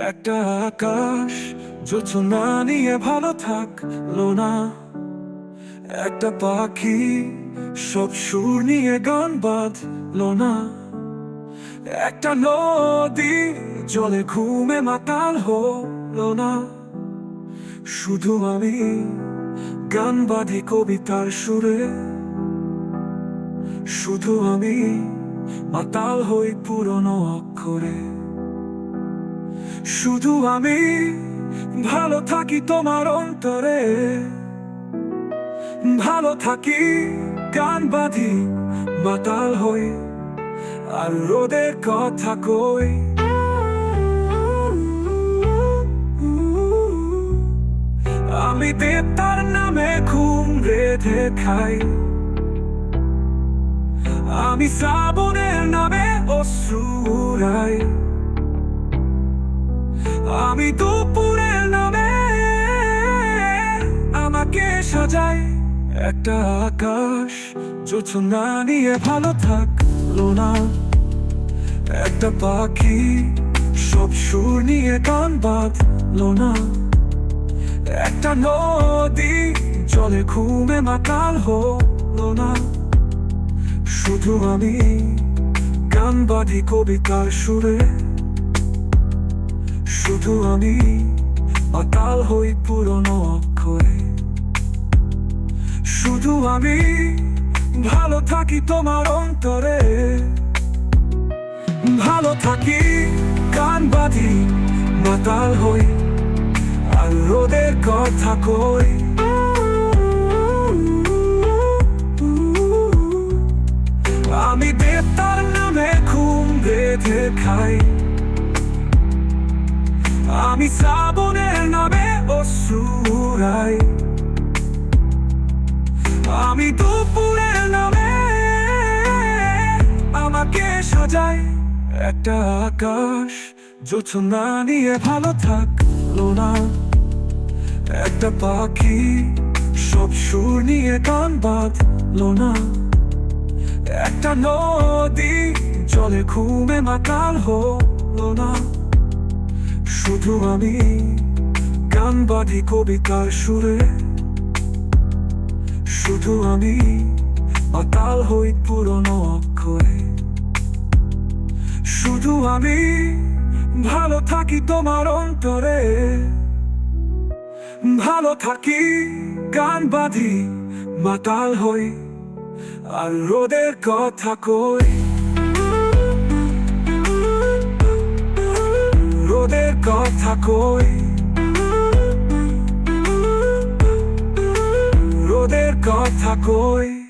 একটা আকাশ, যোচনা নিয়ে ভালো থাকল না। একটা পাখি, সব সুর নিয়ে গান বাঁধলো না। একটা নদী, জলে ঘুমে মাতাল হলো না। শুধু আমি গান বাঁধি কবিতার সুরে। শুধু আমি মাতাল হই পুরনো অক্ষরে। শুধু আমি ভালো থাকি তোমার অন্তরে। ভালো থাকি, গান বাঁধি, মাতাল হই, আর রোদের কথা কই। আমি দেবতার নামে ঘুম রেধে খাই। আমি শ্রাবণের নামে অশ্রুরাই আমি দুপুরের নামে আমাকে সাজাই একটা আকাশ যোচনা নিয়ে ভালো থাকল না একটা পাখি, সব সুর নিয়ে গান বাঁধলো না একটা নদী, জলে ঘুমে মাতাল হলো না শুধু আমি গান বাঁধি কবিতার সুরে। শুধু আমি মাতাল হই পুরনো অক্ষরে। শুধু আমি ভালো থাকি তোমার অন্তরে। ভালো থাকি গান বাঁধি মাতাল হই আর রোদের কথা কই। আমি দেবতার নামে ঘুম বেঁধে খাই। আমি শ্রাবণের নামে অসুরাই। আমি দুপুরের নামে আমাকে সাজাই একটা আকাশ। যোচনা নিয়ে ভালো থাকল না। একটা পাখি সব সুর নিয়ে গান বাঁধলো না। একটা নদী জলে ঘুমে মাতাল হলো না। শুধু আমি গান বাঁধি কবিতার সুরে। শুধু আমি মাতাল হই পুরনো অক্ষরে। শুধু আমি ভালো থাকি তোমার অন্তরে। ভালো থাকি, গান বাঁধি, মাতাল হই। আর রোদের কথা কই? কথা কই রোদের কথা কই